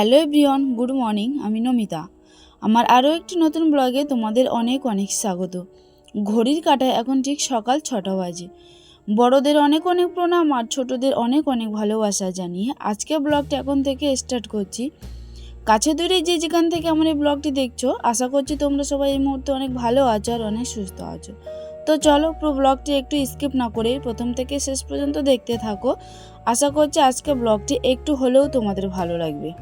Hello everyone, good morning, আমি নমিতা। আমার আরও একটি নতুন ব্লগে তোমাদের অনেক অনেক স্বাগত। ঘড়ির কাঁটায় এখন ঠিক সকাল ছটা বাজে। বড়দের অনেক অনেক প্রণাম আর ছোটদের অনেক অনেক ভালোবাসা জানিয়ে আজকে ব্লগটা এখন থেকে স্টার্ট করছি। কাছে দূরে যে যেখান থেকে আমার এই ব্লগটি দেখছ, আশা করছি তোমরা সবাই এই মুহূর্তে অনেক ভালো আছো আর অনেক সুস্থ আছো। তো চলো পুরো ব্লগটি একটু স্কিপ না করে প্রথম থেকে শেষ পর্যন্ত দেখতে থাকো। আশা করছি আজকে ব্লগটি একটু হলেও তোমাদের ভালো লাগবে।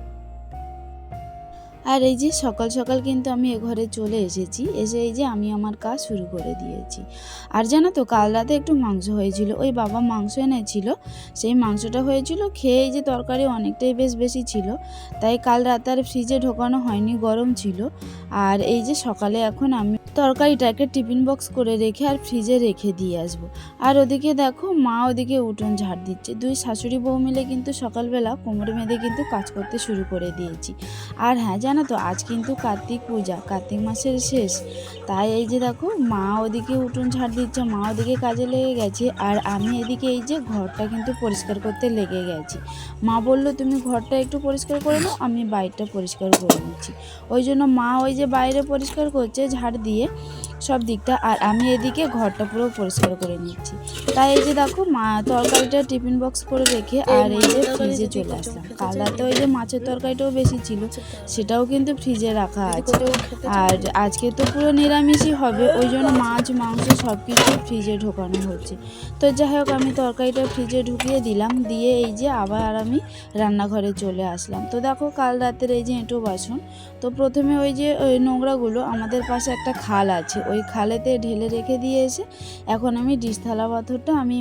আর এই যে সকাল সকাল কিন্তু আমি এ ঘরে চলে এসেছি। এসে এই যে আমি আমার কাজ শুরু করে দিয়েছি। আর জানো তো, কাল রাতে একটু মাংস হয়েছিল। ওই বাবা মাংস এনেছিল। সেই মাংসটা হয়েছিল, খেয়ে এই যে তরকারি অনেকটাই বেশ বেশি ছিল। তাই কাল রাতে আর ফ্রিজে ঢোকানো হয়নি, গরম ছিল। আর এই যে সকালে এখন আমি তরকারিটাকে টিফিন বক্স করে রেখে আর ফ্রিজে রেখে দিয়ে আসব। আর ওদিকে দেখো, মা ওদিকে উঠোন ঝাড় দিচ্ছে। দুই শাশুড়ি বউ মিলে কিন্তু সকালবেলা কোমরে মেঁধে কিন্তু কাজ করতে শুরু করে দিয়েছি। আর হ্যাঁ জানো তো? আজ কিন্তু কার্তিক পূজা, কার্তিক মাসের শেষ। তাই এই যে দেখো, মা ওদিকে উঠোন ঝাড় দিচ্ছে, মা ওদিকে কাজে লেগে গেছে, আর আমি এদিকে এই যে ঘরটা কিন্তু পরিষ্কার করতে লেগে গেছি। মা বলল, তুমি ঘরটা একটু পরিষ্কার করে নাও, আমি বাইরটা পরিষ্কার করে নিচ্ছি। ওই জন্য মা ওই যে বাইরে পরিষ্কার করছে ঝাড় দিয়ে সব দিকটা আর আমি এদিকে ঘরটা পুরো পরিষ্কার করে নিচ্ছি। তাই এই যে দেখো মা তরকারিটা টিফিন বক্স করে রেখে আর এই যে ফ্রিজে চলে আসলাম। কাল রাতে ওই যে মাছের তরকারিটাও বেশি ছিল সেটাও কিন্তু ফ্রিজে রাখা আছে। আর আজকে তো পুরো নিরামিষই হবে ওই জন্য মাছ মাংস সব কিছু ফ্রিজে ঢোকানো হচ্ছে। তো যাই হোক আমি তরকারিটা ফ্রিজে ঢুকিয়ে দিলাম দিয়ে এই যে আবার আর আমি রান্নাঘরে চলে আসলাম। তো দেখো কাল রাতের এই যে এঁটো বাসন তো প্রথমে ওই যে ওই নোংরাগুলো আমাদের পাশে একটা খাল আছে ওই খালেতে ঢেলে রেখে দিয়ে এসে এখন আমি ডিশ থালা পাথরটা আমি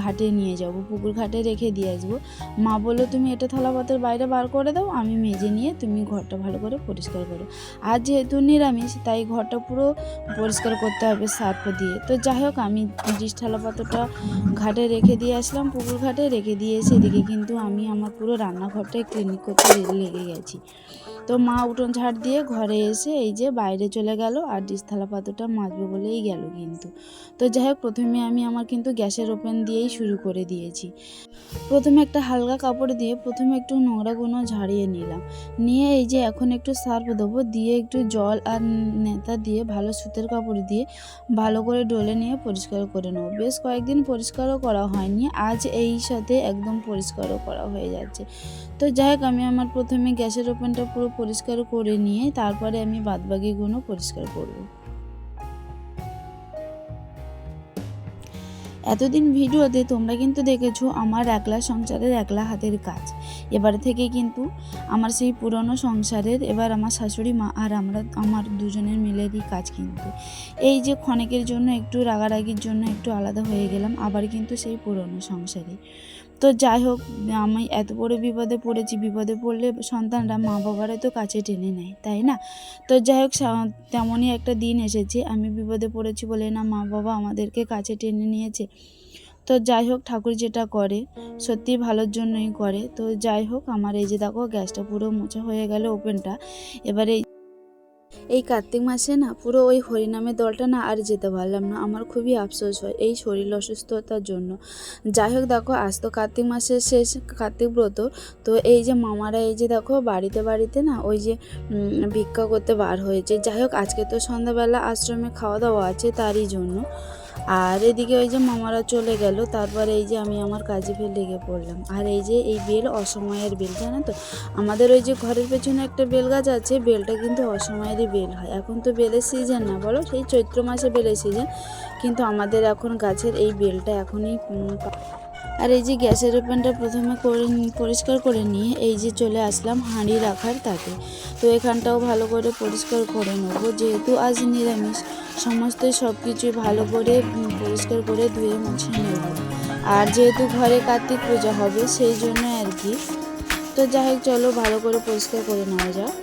ঘাটে নিয়ে যাব, পুকুর ঘাটে রেখে দিয়ে আসব। মা বলল, তুমি এটা থালা পাথর বাইরে বার করে দাও, আমি মেজে নিয়ে তুমি ঘরটা ভালো করে পরিষ্কার করো। আর যেহেতু নিরামিষ, তাই ঘরটা পুরো পরিষ্কার করতে হবে সার্ফ দিয়ে। তো যাই হোক, আমি ডিশ থালা পাথরটা ঘাটে রেখে দিয়ে আসলাম, পুকুর ঘাটে রেখে দিয়ে এসে এদিকে কিন্তু আমি আমার পুরো রান্নাঘরটাই ক্লিনিক করতে লেগে গেছি। তো মা উঠোন ঝাড় দিয়ে ঘরে এসে এই যে বাইরে চলে গেল আর ডিশ থালা পাত্রটা মাজবে বলেই গেল কিন্তু। তো যাই হোক, প্রথমে আমি আমার কিন্তু গ্যাসের ওপেন দিয়েই শুরু করে দিয়েছি। প্রথমে একটা হালকা কাপড় দিয়ে প্রথমে একটু নোংরাগুলো ঝাড়িয়ে নিলাম। নিয়ে এই যে এখন একটু সার্ফ দেবো, দিয়ে একটু জল আর নেতা দিয়ে ভালো সুতের কাপড় দিয়ে ভালো করে ডলে নিয়ে পরিষ্কার করে নেব। বেশ কয়েকদিন পরিষ্কারও করা হয়নি, আজ এই সাথে একদম পরিষ্কারও করা হয়ে যাচ্ছে। তো যাই হোক, আমি আমার প্রথমে গ্যাসের ওপেনটা পুরো পরিষ্কার করে নিয়ে তারপরে আমি বাদবাকিগুলো পরিষ্কার করব। এতদিন ভিডিওতে তোমরা কিন্তু দেখেছ আমার একলা সংসারের একলা হাতের কাজ। এবার থেকে কিন্তু আমার সেই পুরনো সংসারের, এবার আমার শাশুড়ি মা আর আমরা, আমার দুজনের মিলেরই কাজ কিন্তু। এই যে ক্ষণেকের জন্য একটু রাগারাগির জন্য একটু আলাদা হয়ে গেলাম, আবার কিন্তু সেই পুরনো সংসারে। তো যাই হোক, আমি এত বড় বিপদে পড়েছি, বিপদে পড়লে সন্তানরা মা বাবারা তো কাছে টেনে নেয়, তাই না? তো যাই হোক তেমনই একটা দিন এসেছে, আমি বিপদে পড়েছি বলে না মা বাবা আমাদেরকে কাছে টেনে নিয়েছে। তো যাই হোক, ঠাকুর যেটা করে সত্যি ভালোর জন্যই করে। তো যাই হোক, আমার এই যে দেখো, গ্যাসটা পুরো মোছা হয়ে গেল ওপেনটা। এবারে এই কার্তিক মাসে না পুরো ওই হরিনামের দলটা না আর যেতে পারলাম না। আমার খুবই আফসোস হয় এই শরীর অসুস্থতার জন্য। যাই হোক দেখো, আজ তো কার্তিক মাসের শেষ কার্তিক ব্রত। তো এই যে মামারা এই যে দেখো বাড়িতে বাড়িতে না ওই যে ভিক্ষা করতে বার হয়েছে। যাই হোক, আজকে তো সন্ধ্যাবেলা আশ্রমে খাওয়া দাওয়া আছে তারই জন্য। আর এদিকে ওই যে মামারা চলে গেল, তারপরে এই যে আমি আমার কাজে ফের লেগে পড়লাম। আর এই যে এই বেল অসময়ের বেল, জানো তো? আমাদের ওই যে ঘরের পেছনে একটা বেল গাছ আছে, বেলটা কিন্তু অসময়েরই বেল হয়। এখন তো বেলের সিজন না, বলো? সেই চৈত্র মাসে বেলের সিজন কিন্তু আমাদের এখন গাছের এই বেলটা এখনই আর এই যে গ্যাসের ওপেনটা প্রথমে করে পরিষ্কার করে নিয়ে এই যে চলে আসলাম হাঁড়ি রাখার তাকে। তো এখানটাও ভালো করে পরিষ্কার করে নেব। যেহেতু আজ নিরামিষ সমস্ত সব কিছুই ভালো করে পরিষ্কার করে ধুয়ে মুছে নেব। আর যেহেতু ঘরে কার্তিক পূজা হবে, সেই জন্য আর কি। তো যাই হোক, চলো ভালো করে পরিষ্কার করে নেওয়া যাক।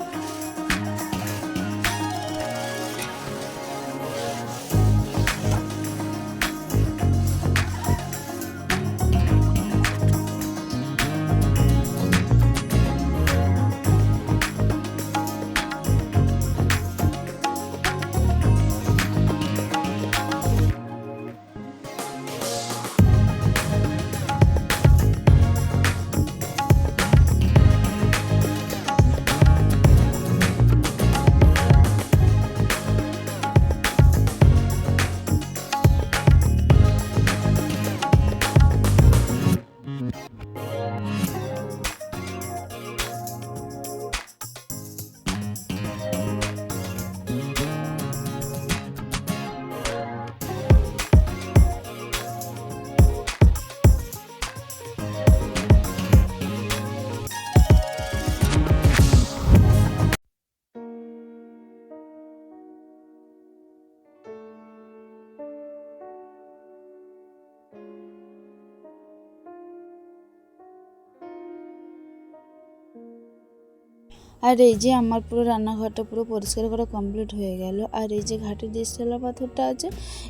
আর এই যে আমার পুরো রান্নাঘরটা পুরো পরিষ্কার করা কমপ্লিট হয়ে গেল। আর এই যে ঘাটের যে স্টেলা পাথরটা আছে,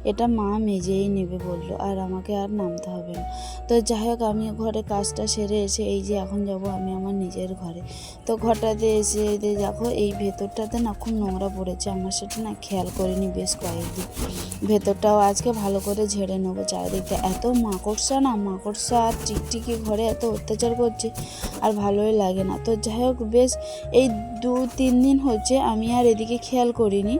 এটা মা মেজেই নেবে বলল, আর আমাকে আর নামতে হবে না। তো যাই হোক, আমি ঘরে কাজটা সেরে এসে এই যে এখন যাব আমি আমার নিজের ঘরে। তো ঘরটাতে এসে দেখো, এই ভেতরটাতে না খুব নোংরা পড়েছে, আমার সেটা না খেয়াল করিনি বেশ কয়েকদিন। ভেতরটাও আজকে ভালো করে ঝেড়ে নেব চারিদিকটা। এত মাকড়সা না, মাকড়সা আর টিকটিকি ঘরে এত অত্যাচার করছে, আর ভালোই লাগে না। তো যাই হোক, বেশ এই দু তিন দিন হচ্ছে আমি আর এদিকে খেয়াল করিনি।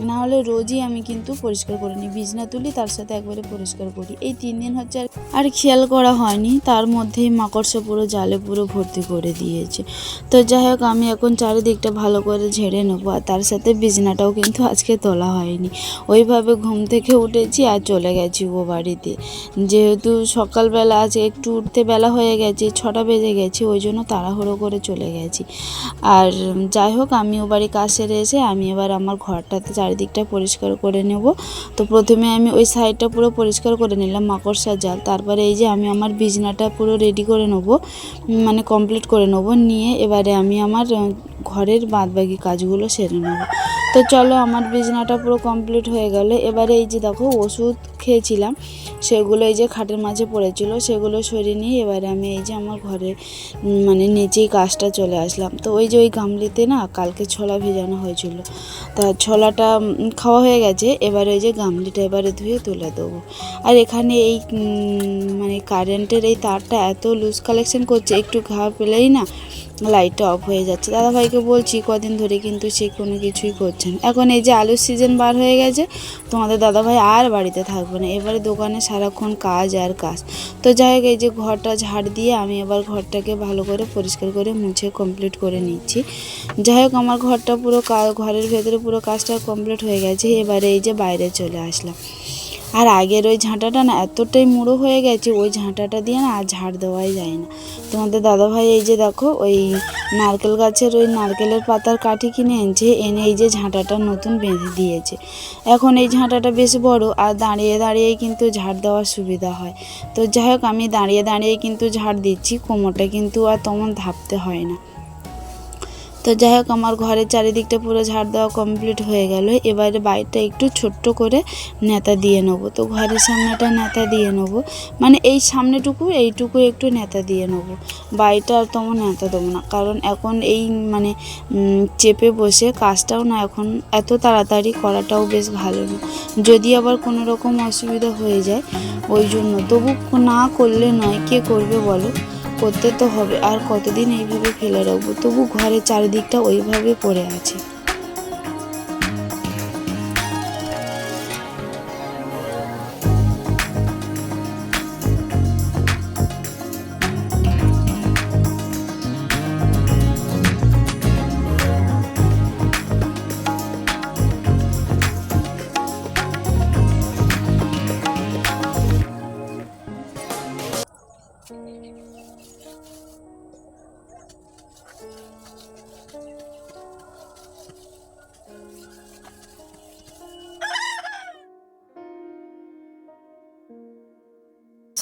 না হলে রোজই আমি কিন্তু পরিষ্কার করে নিই। বিছনা তুলি, তার সাথে একবারে পরিষ্কার করি। এই তিন দিন হচ্ছে আর- খেয়াল করা হয়নি। তার মধ্যেই মাকড়সা পুরো জালে পুরো ভর্তি করে দিয়েছে। তো যাই হোক, আমি এখন চারিদিকটা ভালো করে ঝেড়ে নেব। আর তার সাথে বিছনাটাও কিন্তু আজকে তোলা হয়নি। ওইভাবে ঘুম থেকে উঠেছি আর চলে গেছি ও বাড়িতে। যেহেতু সকালবেলা আজ একটু উঠতে বেলা হয়ে গেছে, ছটা বেজে গেছে, ওই জন্য তাড়াহুড়ো করে চলে গেছি। আর যাই হোক, আমি ও বাড়ি কাজ সেরে এসে আমি এবার আমার ঘরটাতে চারিদিকটা পরিষ্কার করে নেব। তো প্রথমে আমি ওই সাইডটা পুরো পরিষ্কার করে নিলাম মাকড়সার জাল। তারপরে এই যে আমি আমার বিছনাটা পুরো রেডি করে নেব মানে কমপ্লিট করে নেব। নিয়ে এবারে আমি আমার ঘরের বাদবাকি কাজগুলো সেরে নেব। তো চলো আমার বিছনাটা পুরো কমপ্লিট হয়ে গেল। এবারে এই যে দেখো ওষুধ খেয়েছিলাম। সেগুলো এই যে খাটের মাঝে পড়েছিল, সেগুলো সরিয়ে নিয়ে এবারে আমি এই যে আমার ঘরে মানে নিচেই কাজটা চলে আসলাম। তো ওই যে ওই গামলিতে না কালকে ছোলা ভেজানো হয়েছিল। তা ছোলাটা খাওয়া হয়ে গেছে, এবারে ওই যে গামলিটা এবারে ধুয়ে তুলে দেবো। আর এখানে এই মানে কারেন্টের এই তারটা এত লুজ কালেকশন করছে, একটু ঘা পেলেই না লাইটটা অফ হয়ে যাচ্ছে। দাদাভাইকে বলছি, কদিন ধরে কিন্তু সে কোনো কিছুই করছে না। এখন এই যে আলুর সিজন বার হয়ে গেছে, তোমাদের দাদাভাই আর বাড়িতে থাকবে না। এবারে দোকানে সারাক্ষণ কাজ আর কাজ। তো যাই হোক, এই যে ঘরটা ঝাড় দিয়ে আমি এবার ঘরটাকে ভালো করে পরিষ্কার করে মুছে কমপ্লিট করে নিচ্ছি। যাই হোক, আমার ঘরটা পুরো ঘরের ভেতরে পুরো কাজটা কমপ্লিট হয়ে গেছে। এবারে এই যে বাইরে চলে আসলাম। আর আগের ওই ঝাঁটাটা না এতটাই মুড়ো হয়ে গেছে, ওই ঝাঁটাটা দিয়ে না আর ঝাড় দেওয়াই যায় না। তোমাদের দাদাভাই, এই যে দেখো, ওই নারকেল গাছের ওই নারকেলের পাতার কাঠি কিনে এনেছে, এনে এই যে ঝাঁটাটা নতুন বেঁধে দিয়েছে। এখন এই ঝাঁটাটা বেশ বড়, আর দাঁড়িয়ে দাঁড়িয়ে কিন্তু ঝাড় দেওয়ার সুবিধা হয়। তো যাই হোক, আমি দাঁড়িয়ে দাঁড়িয়ে কিন্তু ঝাড় দিচ্ছি, কোমরটা কিন্তু আর তেমন ধাপতে হয় না। তো যাই হোক, আমার ঘরের চারিদিকটা পুরো ঝাড় দেওয়া কমপ্লিট হয়ে গেল। এবারে বাড়িটা একটু ছোট্ট করে নেতা দিয়ে নেব। তো ঘরের সামনেটা নেতা দিয়ে নেব। মানে এই সামনেটুকু, এইটুকু একটু নেতা দিয়ে নেব। বাড়িটা আর তেমন নেতা দেবো না। কারণ এখন এই মানে চেপে বসে কাজটাও না এখন এত তাড়াতাড়ি করাটাও বেশ ভালো না। যদি আবার কোনো রকম অসুবিধা হয়ে যায়, ওই জন্য। তবু না করলে নয়, কে করবে বলো? করতে তো হবে। আর কতদিন এইভাবে ফেলে রাখব? তবু ঘরের চারিদিকটা ওইভাবে পড়ে আছে।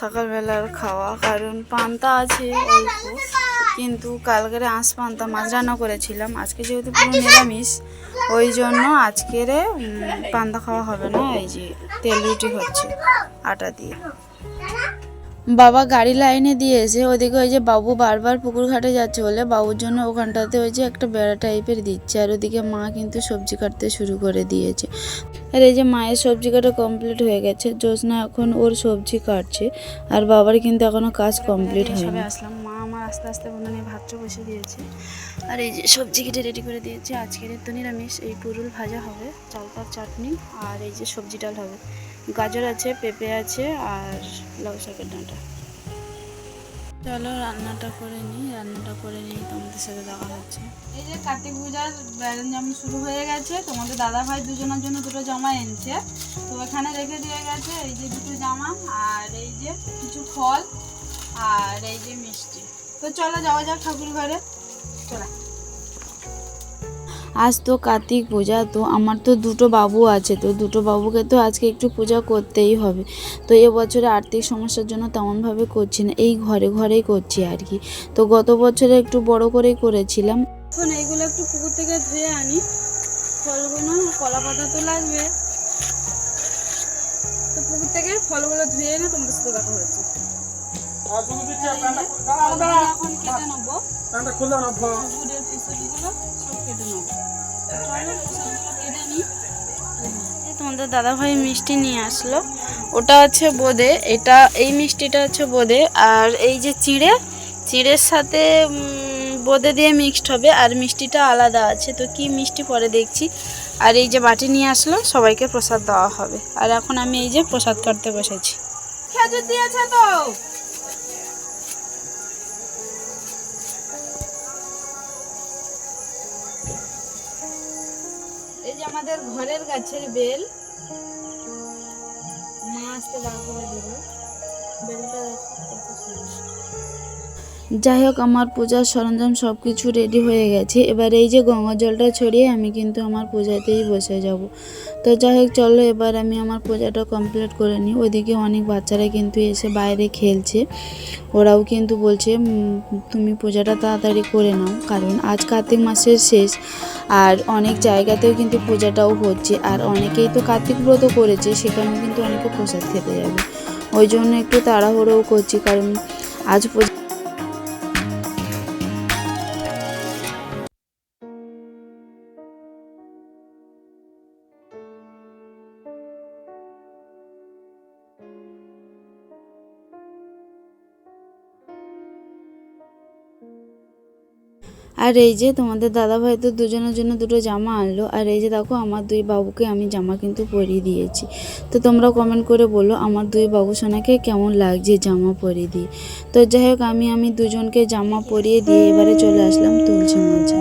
সকালবেলার খাওয়া, কারণ পান্তা আছে অল্প। কিন্তু কালকের আঁশ পান্তা মাছ রান্না করেছিলাম। আজকে যেহেতু পুরো নিরামিষ, ওই জন্য আজকের পান্তা খাওয়া হবে না, এই যে তেল রুটি হচ্ছে, আটা দিয়ে। বাবা গাড়ি লাইনে দিয়েছে ওদিকে ওই যে বাবু বারবার পুকুর ঘাটে যাচ্ছে বলে বাবুর জন্য ওখানটাতে ওই যে একটা বেড়া টাইপের দিচ্ছে আর ওদিকে মা কিন্তু সবজি কাটতে শুরু করে দিয়েছে। আর এই যে মায়ের সবজি কাটা কমপ্লিট হয়ে গেছে জ্যোৎস্না এখন ওর সবজি কাটছে আর বাবার কিন্তু এখনও কাজ কমপ্লিট হয়নি। আসলাম মা আমার আস্তে আস্তে উনুনে ভাতটা বসে দিয়েছে। আর এই যে সবজি কেটে রেডি করে দিয়েছে আজকের তো নিরামিষ এই পুরুল ভাজা হবে চালতার চাটনি আর এই যে সবজি ডাল হবে। গাজর আছে, পেঁপে আছে আর লাউ শাকের ডাঁটা। চলো রান্নাটা করে নিই, রান্নাটা করে নিই তোমাদের সাথে দেখা হচ্ছে। এই যে কার্তিক পূজার ব্যালেন যেমন শুরু হয়ে গেছে, তোমাদের দাদা ভাই দুজনের জন্য দুটো জামা এনেছে। তো এখানে রেখে দিয়ে গেছে এই যে দুটো জামা আর এই যে কিছু ফল আর এই যে মিষ্টি। তো চলো যাওয়া যাক ঠাকুর ঘরে। চলো। আজ তো কার্তিক পূজা তো আমার তো দুটো বাবু আছে তো দুটো বাবুকে তো আজকে একটু পূজা করতেই হবে। তো এবছরে আর্থিক সমস্যার জন্য তেমনভাবে করছি না এই ঘরে ঘরেই করছি আর কি। তো গত বছরে একটু বড় করেই করেছিলাম। এখন এইগুলো একটু পুকুর থেকে ধুয়ে আনি। ফলগুলো কলা পাতা তো লাগবে। তো পুকুর থেকে ফলগুলো ধুয়ে এনে তোমাদের সাথে দেখা হচ্ছে। ফলগুলো এখন কেটে নেব। পিসগুলো কেটে নিই তোমাদের দাদাভাই মিষ্টি নিয়ে আসলো। ওটা হচ্ছে বোঁদে। এটা, এই মিষ্টিটা হচ্ছে বোঁদে। আর এই যে চিড়ে, চিড়ের সাথে বোঁদে দিয়ে মিক্সড হবে। আর মিষ্টিটা আলাদা আছে। তো কি মিষ্টি পরে দেখছি। আর এই যে বাটি নিয়ে আসলো, সবাইকে প্রসাদ দেওয়া হবে। আর এখন আমি এই যে প্রসাদ কাটতে বসেছি। খেজুর দিয়েছে তো। আমাদের ঘরের গাছের বেল মা আসতে বার করে বেলটা। যাই হোক, আমার পূজার সরঞ্জাম সব কিছু রেডি হয়ে গেছে। এবার এই যে গঙ্গা জলটা ছড়িয়ে আমি কিন্তু আমার পূজাতেই বসে যাব। তো যাই হোক, চলো এবার আমি আমার পূজাটা কমপ্লিট করে নিই। ওইদিকে অনেক বাচ্চারা কিন্তু এসে বাইরে খেলছে। ওরাও কিন্তু বলছে তুমি পূজাটা তাড়াতাড়ি করে নাও। কারণ আজ কার্তিক মাসের শেষ আর অনেক জায়গাতেও কিন্তু পূজাটাও হচ্ছে। আর অনেকেই তো কার্তিক ব্রত করেছে, সেখানেও কিন্তু অনেকে প্রসাদ খেতে যাবে। ওই জন্য একটু তাড়াহুড়োও করছি, কারণ আজ আর এই যে তোমাদের দাদাভাই তো দুজনের জন্য দুটো জামা আনলো, আর এই যে দেখো আমার দুই বাবুকে আমি জামা কিন্তু পরিয়ে দিয়েছি। তো তোমরা কমেন্ট করে বলো আমার দুই বাবু সোনাকে কেমন লাগছে জামা পরিয়ে দিয়ে। তো যাই হোক, আমি আমি দুজনকে জামা পরিয়ে দিয়ে এবারে চলে আসলাম তুলছি মাঝে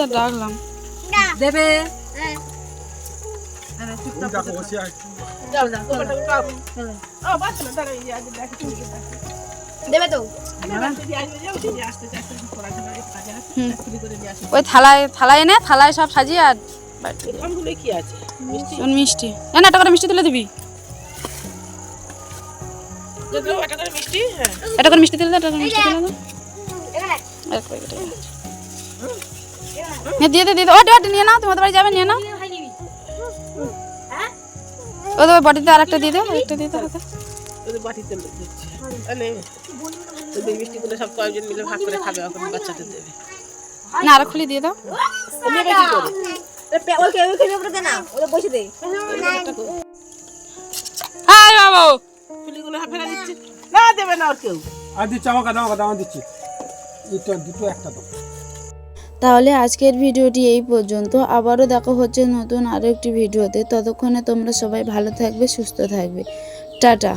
তো ডাকলাম। দেবে? দেবে তো? ওই থালায় থালায় এনে থালায় সব সাজিয়ে আর কি আছে? মিষ্টি? জান একটা করে মিষ্টি তুলে দিবি। যদিও একটা করে মিষ্টি? হ্যাঁ। একটা করে মিষ্টি তুলে দে একটা করে মিষ্টি তুলে দে। এক প্যাকেট হ্যাঁ দিয়ে দে দিয়ে দে। ওটা ওটা নিয়ে নাও তোমাদের বাড়ি যাবে নিয়ে নাও। ও তো বডিতে আর একটা দিয়ে দাও একটা দিয়ে দাও ওদের বাটিতে লোক ওদের মিষ্টিগুলো সব কয়েকজন মিলে ভাগ করে খাবে এখন বাচ্চাদের দেবে। না আর খুলি দিয়ে দাও। হাই বাবু। ফুলিগুলো দিচ্ছে। না দেবে না কেউ। আর দিচ্ছি আমাকে দাও আমাকে দাও দিচ্ছি। দুটো দুটো একটা দাও। তাহলে আজকের ভিডিওটি এই পর্যন্ত। আবারও দেখা হচ্ছে নতুন আরও একটি ভিডিওতে। ততক্ষণে তোমরা সবাই ভালো থাকবে, সুস্থ থাকবে। টাটা।